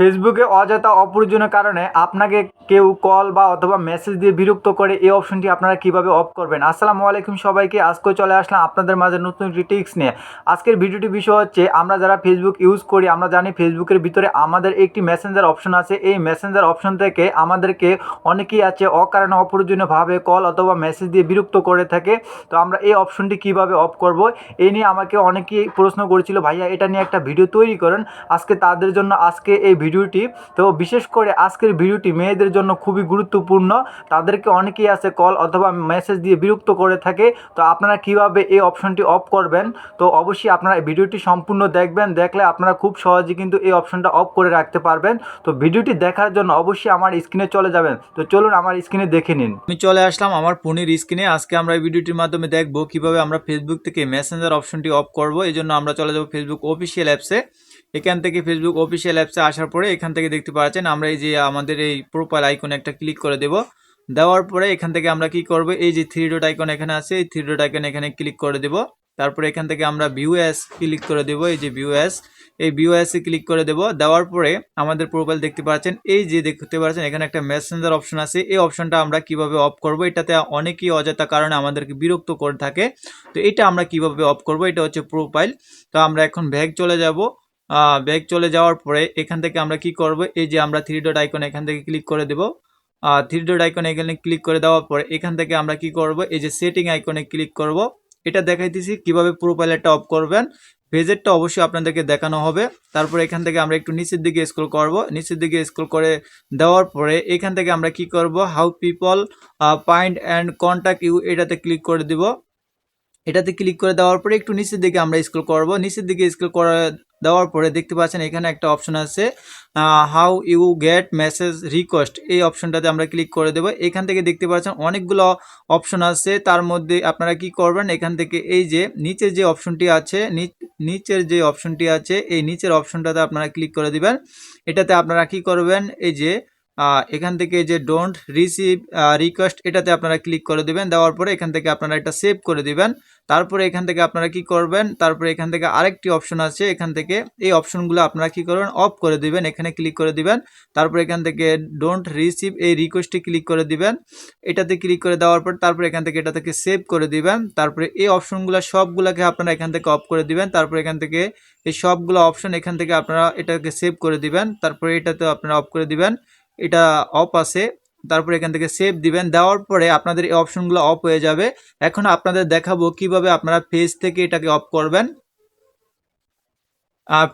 ফেসবুকে অযথা অপ্রয়োজনীয় কারণে আপনাকে কেউ কল বা অথবা মেসেজ দিয়ে বিরক্ত করে, এই অপশনটি আপনারা কীভাবে অফ করবেন? আসসালামু আলাইকুম সবাইকে আজকে চলে আসলাম আপনাদের মাঝে নতুন একটি টিক্স নিয়ে। আজকের ভিডিওটি বিষয় হচ্ছে, আমরা যারা ফেসবুক ইউজ করি, আমরা জানি ফেসবুকের ভিতরে আমাদের একটি মেসেঞ্জার অপশন আছে। এই মেসেঞ্জার অপশন থেকে আমাদেরকে অনেকেই আছে অকারণে অপ্রয়োজনীয়ভাবে কল অথবা মেসেজ দিয়ে বিরক্ত করে থাকে। তো আমরা এই অপশনটি কীভাবে অফ করব এই নিয়ে আমাকে অনেকেই প্রশ্ন করেছিল, ভাইয়া, এটা নিয়ে একটা ভিডিও তৈরি করেন। আজকে তাদের জন্য আজকে এই ভিডিওটি তো বিশেষ করে আজকের ভিডিওটি মেয়েদের জন্য খুবই গুরুত্বপূর্ণ। তাদেরকে অনেকেই আছে কল অথবা মেসেজ দিয়ে বিরক্ত করে থাকে। তো আপনারা কীভাবে এই অপশনটি অফ করবেন? তো অবশ্যই আপনারা ভিডিওটি সম্পূর্ণ দেখবেন। দেখলে আপনারা খুব সহজে কিন্তু এই অপশনটা অফ করে রাখতে পারবেন। তো ভিডিওটি দেখার জন্য অবশ্যই আমার স্ক্রিনে চলে যাবেন। তো চলুন আমার স্ক্রিনে দেখে নিন। আমি চলে আসলাম আমার ফোনের স্ক্রিনে আজকে আমরা এই ভিডিওটির মাধ্যমে দেখব কীভাবে আমরা ফেসবুক থেকে মেসেঞ্জার অপশনটি অফ করব। এই জন্য আমরা চলে যাব ফেসবুক অফিসিয়াল অ্যাপসে এখান থেকে ফেসবুক অফিসিয়াল অ্যাপসে আসার পরে এখান থেকে দেখতে পাচ্ছেন, আমরা এই যে আমাদের এই প্রোফাইল আইকনে একটা ক্লিক করে দেব। দেওয়ার পরে এখান থেকে আমরা কি করব? এই যে থ্রি ডট আইকন এখানে আছে, এই থ্রি ডট আইকন এখানে ক্লিক করে দেব। তারপরে এখান থেকে আমরা ভিউ অ্যাস ক্লিক করে দেব, এই যে ভিউ অ্যাস এই ভিউ অ্যাসে ক্লিক করে দেব। দেওয়ার পরে আমাদের প্রোফাইল দেখতে পাচ্ছেন, এই যে দেখতে পাচ্ছেন, এখানে একটা মেসেঞ্জার অপশন আছে। এই অপশনটা আমরা কীভাবে অফ করব? এটাতে অনেকেই অযথা কারণে আমাদেরকে বিরক্ত করে থাকে। তো এটা আমরা কীভাবে অফ করব? এটা হচ্ছে প্রোফাইল তো আমরা এখন ব্যাগ চলে যাব। ব্যাগ চলে যাওয়ার পরে এখান থেকে আমরা কি করব? এই যে আমরা থ্রি ডট আইকন এখান থেকে ক্লিক করে দেব। থ্রি ডট আইকন এখানে ক্লিক করে দেওয়ার পরে এখান থেকে আমরা কি করব? এই যে সেটিং আইকনে ক্লিক করব। এটা দেখাইতেছি কীভাবে প্রোফাইলটা অফ করবেন। পেজেরটা অবশ্যই আপনাদেরকে দেখানো হবে। তারপর এখান থেকে আমরা একটু নিচের দিকে স্ক্রল করব। নিচের দিকে স্ক্রল করে দেওয়ার পরে এখান থেকে আমরা কি করব? How people find and contact you এটাতে ক্লিক করে দিব। এটাতে ক্লিক করে দেওয়ার পরে একটু নিচের দিকে আমরা স্ক্রল করব। নিচের দিকে স্ক্রল করে দেওয়ার পরে দেখতে পাচ্ছেন এখানে একটা অপশন আছে how you get message request এই অপশনটাতে আমরা ক্লিক করে দেবো। এখান থেকে দেখতে পাচ্ছেন অনেকগুলো অপশন আছে, তার মধ্যে আপনারা কি করবেন, এখান থেকে এই যে নিচের যে অপশনটি আছে নিচের যে অপশনটি আছে, এই নিচের অপশনটাতে আপনারা ক্লিক করে দেবেন। এটাতে আপনারা কি করবেন, এই যে এখান থেকে যে ডোন্ট রিসিভ রিকোয়েস্ট এটাতে আপনারা ক্লিক করে দিবেন দেওয়ার পরে এখান থেকে আপনারা এটা সেভ করে দিবেন তারপরে এখান থেকে আপনারা কি করবেন তারপরে এখান থেকে আরেকটি অপশন আছে এখান থেকে এই অপশনগুলো আপনারা কি করবেন অফ করে দিবেন এখানে ক্লিক করে দিবেন তারপরে এখান থেকে ডোন্ট রিসিভ এই রিকোয়েস্টে ক্লিক করে দিবেন এটাতে ক্লিক করে দেওয়ার পর তারপরে এখান থেকে এটা থেকে সেভ করে দিবেন তারপরে এই অপশনগুলো সবগুলোকে আপনারা এখান থেকে অফ করে দিবেন তারপরে এখান থেকে এই সবগুলো অপশন এখান থেকে আপনারা এটাকে সেভ করে দিবেন তারপরে এটাতে আপনারা অফ করে দিবেন এটা অফ আছে, তারপরে এখান থেকে সেভ দিবেন, দেওয়ার পরে আপনাদের এই অপশনগুলো অফ হয়ে যাবে। এখন আপনাদের দেখাবো কীভাবে আপনারা ফেজ থেকে এটাকে অফ করবেন।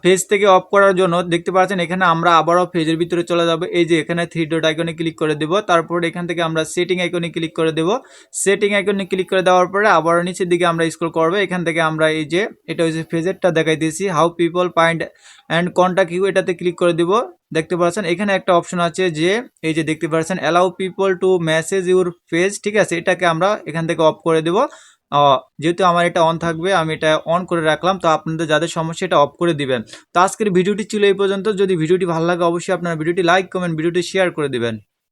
ফেজ থেকে অফ করার জন্য দেখতে পাচ্ছেন, এখানে আমরা আবারও ফেজের ভিতরে চলে যাব। এই যে এখানে থ্রি ডট আইকনে ক্লিক করে দেব। তারপর এখান থেকে আমরা সেটিং আইকনে ক্লিক করে দেব। সেটিং আইকনে ক্লিক করে দেওয়ার পরে আবারও নিচের দিকে আমরা স্ক্রল করব। এখান থেকে আমরা এই যে, এটা হচ্ছে ফেজেরটা দেখাই দিয়েছি। How people find and contact you এটাতে ক্লিক করে দিব। দেখতে পাচ্ছেন, এখানে একটা অপশন আছে যে, এই যে দেখতে পাচ্ছেন allow people to message your page ঠিক আছে? এটাকে আমরা এখান থেকে অফ করে দেব। যেহেতু আমার এটা অন থাকবে, আমি এটা অন করে রাখলাম, তো আপনাদের যাদের সমস্যা, এটা অফ করে দিবেন। তো আজকের ভিডিওটি ছিল এই পর্যন্ত। যদি ভিডিওটি ভালো লাগে, অবশ্যই আপনারা ভিডিওটি লাইক কমেন্ট ভিডিওটি শেয়ার করে দিবেন।